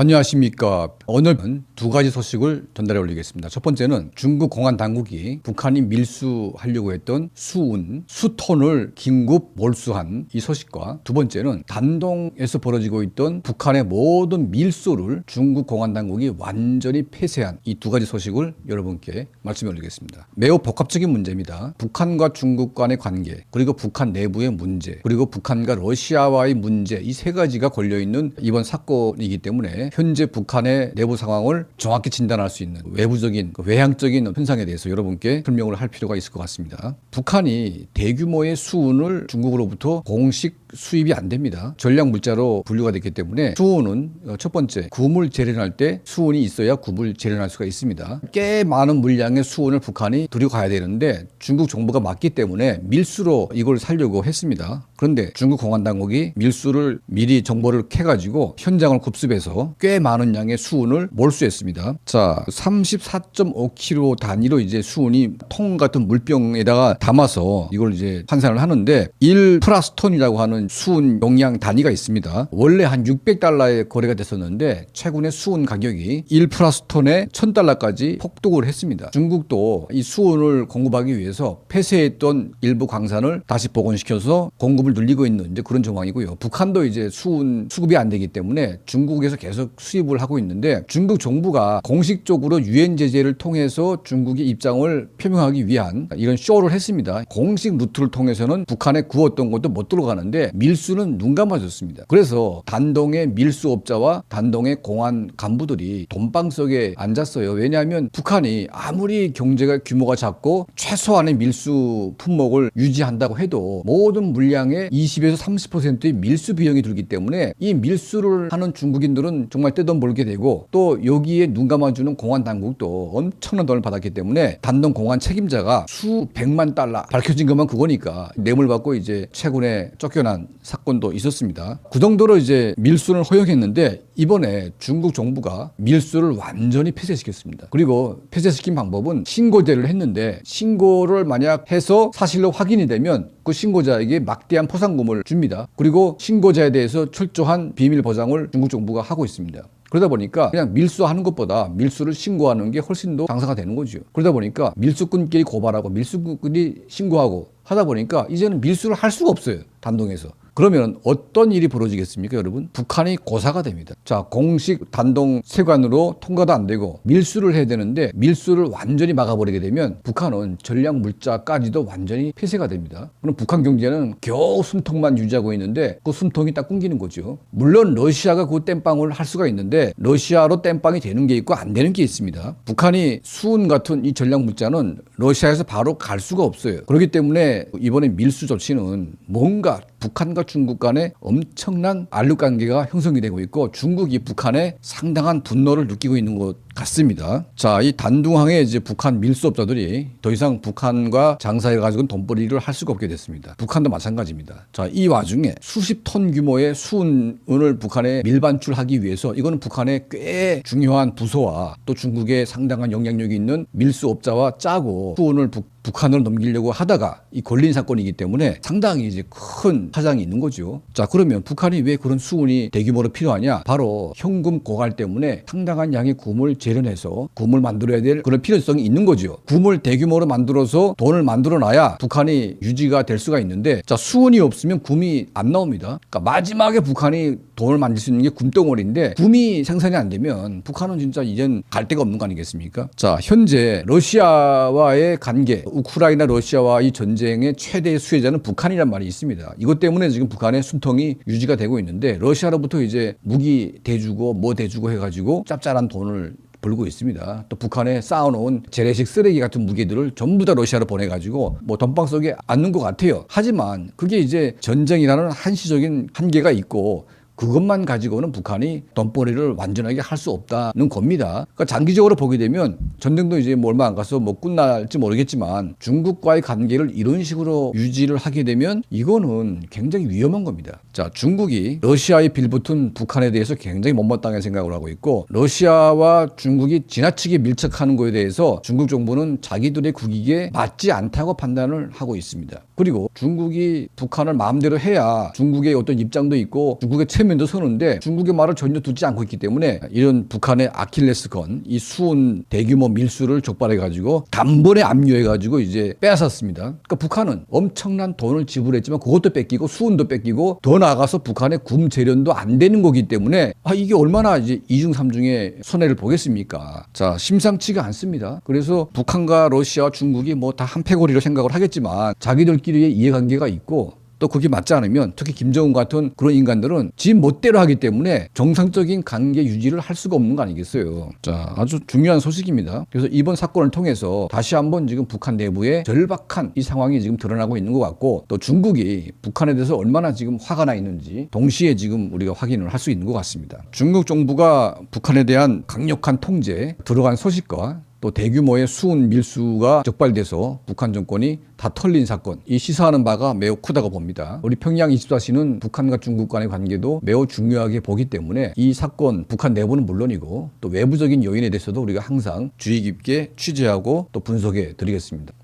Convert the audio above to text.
안녕하십니까. 오늘은 두 가지 소식을 전달해 올리겠습니다. 첫 번째는 중국 공안 당국이 북한이 밀수하려고 했던 수운, 수톤을 긴급 몰수한 이 소식과 두 번째는 단동에서 벌어지고 있던 북한의 모든 밀수를 중국 공안 당국이 완전히 폐쇄한 이 두 가지 소식을 여러분께 말씀해 올리겠습니다. 매우 복합적인 문제입니다. 북한과 중국 간의 관계, 그리고 북한 내부의 문제, 그리고 북한과 러시아와의 문제 이 세 가지가 걸려 있는 이번 사건이기 때문에 현재 북한의 내부 상황을 정확히 진단할 수 있는 외부적인 그 외향적인 현상에 대해서 여러분께 설명을 할 필요가 있을 것 같습니다. 북한이 대규모의 수운을 중국으로부터 공식 수입이 안 됩니다. 전략 물자로 분류가 됐기 때문에 수운은 어, 첫 번째 구물 재련할 때 수운이 있어야 구물 재련할 수가 있습니다. 꽤 많은 물량의 수운을 북한이 들고 가야 되는데 중국 정부가 막기 때문에 밀수로 이걸 살려고 했습니다. 그런데 중국 공안 당국이 밀수를 미리 정보를 캐가지고 현장을 급습해서 꽤 많은 양의 수운을 몰수했습니다. 자, 34.5kg 단위로 이제 수운이 통 같은 물병에다가 담아서 이걸 이제 환산을 하는데 1 플러스 톤이라고 하는 수운 용량 단위가 있습니다. 원래 한 600달러에 거래가 됐었는데 최근에 수운 가격이 1 플러스 톤에 1000달러까지 폭등을 했습니다. 중국도 이 수운을 공급하기 위해서 폐쇄했던 일부 광산을 다시 복원시켜서 공급을 늘리고 있는 이제 그런 정황이고요. 북한도 이제 수운 수급이 안 되기 때문에 중국에서 계속 수입을 하고 있는데 중국 정부가 공식적으로 유엔 제재를 통해서 중국의 입장을 표명하기 위한 이런 쇼를 했습니다. 공식 루트를 통해서는 북한에 구웠던 것도 못 들어가는데 밀수는 눈 감아줬습니다. 그래서 단동의 밀수업자와 단동의 공안 간부들이 돈방 속에 앉았어요. 왜냐하면 북한이 아무리 경제가 규모가 작고 최소한의 밀수 품목을 유지한다고 해도 모든 물량의 20에서 30%의 밀수 비용이 들기 때문에 이 밀수를 하는 중국인들은 정말 떼돈 벌게 되고 또 여기에 눈 감아주는 공안 당국도 엄청난 돈을 받았기 때문에 단동 공안 책임자가 수백만 달러 밝혀진 것만 그거니까 뇌물 받고 이제 최근에 쫓겨난 사건도 있었습니다. 그 정도로 이제 밀수를 허용했는데 이번에 중국 정부가 밀수를 완전히 폐쇄시켰습니다. 그리고 폐쇄시킨 방법은 신고제를 했는데 신고를 만약 해서 사실로 확인이 되면 그 신고자에게 막대한 포상금을 줍니다. 그리고 신고자에 대해서 철저한 비밀 보장을 중국 정부가 하고 있습니다. 그러다 보니까 그냥 밀수하는 것보다 밀수를 신고하는 게 훨씬 더 장사가 되는 거죠. 그러다 보니까 밀수꾼끼리 고발하고 밀수꾼끼리 신고하고 하다 보니까 이제는 밀수를 할 수가 없어요. 단동에서. 그러면 어떤 일이 벌어지겠습니까, 여러분? 북한이 고사가 됩니다. 자, 공식 단동 세관으로 통과도 안 되고 밀수를 해야 되는데 밀수를 완전히 막아버리게 되면 북한은 전략 물자까지도 완전히 폐쇄가 됩니다. 그럼 북한 경제는 겨우 숨통만 유지하고 있는데 그 숨통이 딱 끊기는 거죠. 물론 러시아가 그 땜빵을 할 수가 있는데 러시아로 땜빵이 되는 게 있고 안 되는 게 있습니다. 북한이 수은 같은 이 전략 물자는 러시아에서 바로 갈 수가 없어요. 그렇기 때문에 이번에 밀수 조치는 뭔가 북한과 중국 간에 엄청난 알력 관계가 형성이 되고 있고 중국이 북한에 상당한 분노를 느끼고 있는 것 같습니다. 자, 이 단둥항의 이제 북한 밀수업자들이 더 이상 북한과 장사해 가지고는 돈벌이를 할 수가 없게 됐습니다. 북한도 마찬가지입니다. 자, 이 와중에 수십 톤 규모의 수은을 북한에 밀반출하기 위해서 이거는 북한의 꽤 중요한 부서와 또 중국의 상당한 영향력이 있는 밀수업자와 짜고 수은을 북 북한으로 넘기려고 하다가 이 걸린 사건이기 때문에 상당히 이제 큰 파장이 있는 거죠. 자, 그러면 북한이 왜 그런 수운이 대규모로 필요하냐? 바로 현금 고갈 때문에 상당한 양의 구물 재련해서 구물 만들어야 될 그런 필요성이 있는 거죠. 구물 대규모로 만들어서 돈을 만들어 놔야 북한이 유지가 될 수가 있는데 자, 수운이 없으면 금이 안 나옵니다. 그러니까 마지막에 북한이 돈을 만들 수 있는 게 금덩어리인데 금이 생산이 안 되면 북한은 진짜 이젠 갈 데가 없는 거 아니겠습니까? 자, 현재 러시아와의 관계, 우크라이나 러시아와 이 전쟁의 최대 수혜자는 북한이란 말이 있습니다. 이것 때문에 지금 북한의 숨통이 유지가 되고 있는데 러시아로부터 이제 무기 대주고 뭐 대주고 해가지고 짭짤한 돈을 벌고 있습니다. 또 북한에 쌓아놓은 재래식 쓰레기 같은 무기들을 전부 다 러시아로 보내가지고 뭐 돈방 속에 앉는 것 같아요. 하지만 그게 이제 전쟁이라는 한시적인 한계가 있고 그것만 가지고는 북한이 돈벌이를 완전하게 할 수 없다는 겁니다. 그러니까 장기적으로 보게 되면 전쟁도 이제 뭐 얼마 안 가서 뭐 끝날지 모르겠지만 중국과의 관계를 이런 식으로 유지를 하게 되면 이거는 굉장히 위험한 겁니다. 자, 중국이 러시아에 빌붙은 북한에 대해서 굉장히 못마땅한 생각을 하고 있고 러시아와 중국이 지나치게 밀착하는 거에 대해서 중국 정부는 자기들의 국익에 맞지 않다고 판단을 하고 있습니다. 그리고 중국이 북한을 마음대로 해야 중국의 어떤 입장도 있고 중국의 체면도 서는데 중국의 말을 전혀 듣지 않고 있기 때문에 이런 북한의 아킬레스건 이 수온 대규모 밀수를 적발해 가지고 단번에 압류해 가지고 이제 빼앗았습니다. 그러니까 북한은 엄청난 돈을 지불했지만 그것도 뺏기고 수온도 뺏기고 더 나아가서 북한의 군 재련도 안 되는 거기 때문에 아 이게 얼마나 이제 이중 삼중의 손해를 보겠습니까? 자 심상치가 않습니다. 그래서 북한과 러시아와 중국이 뭐 다 한 패거리로 생각을 하겠지만 자기들끼리 의 이해관계가 있고 또 그게 맞지 않으면 특히 김정은 같은 그런 인간들은 지 멋대로 하기 때문에 정상적인 관계 유지를 할 수가 없는 거 아니겠어요. 자, 아주 중요한 소식입니다. 그래서 이번 사건을 통해서 다시 한번 지금 북한 내부에 절박한 이 상황이 지금 드러나고 있는 것 같고 또 중국이 북한에 대해서 얼마나 지금 화가 나 있는지 동시에 지금 우리가 확인을 할 수 있는 것 같습니다. 중국 정부가 북한에 대한 강력한 통제 들어간 소식과 또 대규모의 수은 밀수가 적발돼서 북한 정권이 다 털린 사건 이 시사하는 바가 매우 크다고 봅니다. 우리 평양 24시는 북한과 중국 간의 관계도 매우 중요하게 보기 때문에 이 사건 북한 내부는 물론이고 또 외부적인 요인에 대해서도 우리가 항상 주의 깊게 취재하고 또 분석해 드리겠습니다.